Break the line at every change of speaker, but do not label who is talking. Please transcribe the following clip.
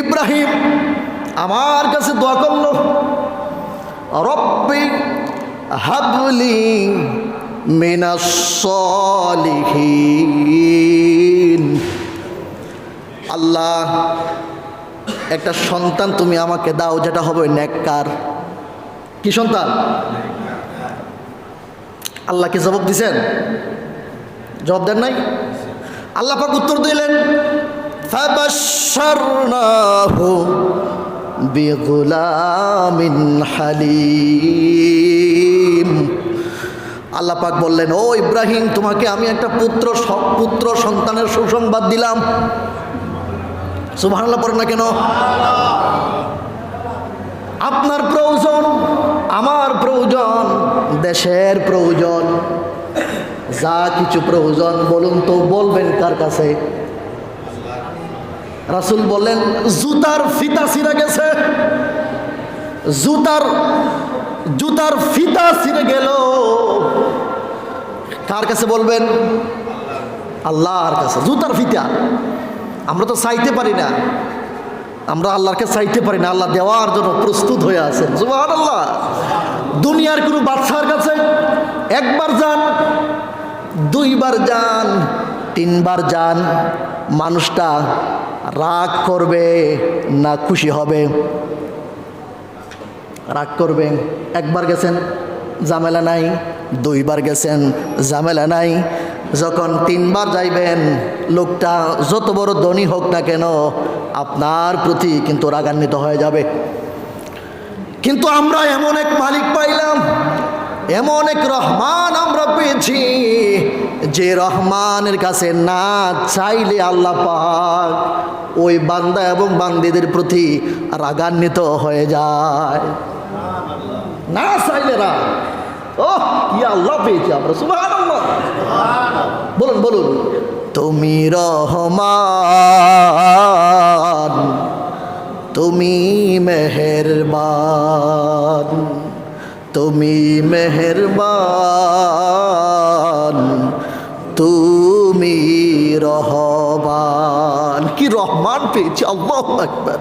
ইব্রাহিম আমার কাছে দোয়া করল, রব্বি হাবলি মিনাস সলিহিন। আল্লাহ, একটা সন্তান তুমি আমাকে দাও, যেটা হবে নেককার। কি সন্তান? আল্লাহ কি জবাব দিছেন? জবাব দেন নাই? আল্লাহ পাক উত্তর দিলেন فبشرناه بغلام حليم আল্লাহ পাক বললেন ও ইব্রাহিম তোমাকে আমি একটা পুত্র স- পুত্র সন্তানের সুসংবাদ দিলাম সুবহানাল্লাহ পড়েন না কেন আপনার প্রয়োজন আমার প্রয়োজন দেশের প্রয়োজন যা কিছু প্রয়োজন বলুন তো বলবেন কার কাছে রাসুল বললেন, জুতার ফিতা ছিঁড়ে গেছে। জুতার জুতার ফিতা ছিঁড়ে গেল। কার কাছে বলবেন? আল্লাহর কাছে। জুতার ফিতা। আমরা তো চাইতে পারি না। আমরা আল্লাহকে চাইতে পারি না। আল্লাহ দেওয়ার জন্য প্রস্তুত হয়ে আছেন। জুবাহ আল্লাহ দুনিয়ার কোনো বাচ্চার কাছে একবার যান, দুইবার যান, তিনবার যান, মানুষটা রাগ করবে না খুশি হবে? রাগ করবেন একবার গেছেন, ঝামেলা নাই, দুইবার গেছেন, ঝামেলা নাই। যখন তিনবার যাইবেন, লোকটা যত বড় ধনী হোক না কেন, আপনার প্রতি কিন্তু রাগান্বিত হয়ে যাবে। কিন্তু আমরা এমন এক মালিক পাইলাম, এমন এক রহমান আমরা পেয়েছি। যে রহমানের কাছে না চাইলে আল্লাহ পাক ওই বান্দা এবং বান্দিদের প্রতি রাগান্বিত হয়ে যায়। না চাইলে না। ও কি আল্লাহ পেয়েছি আমরা, সুবহানাল্লাহ। বলুন বলুন। তুমি রহমান, তুমি মেহেরবান তুমি মেহেরবান। কি রহমান পেয়েছি? আল্লাহ একবার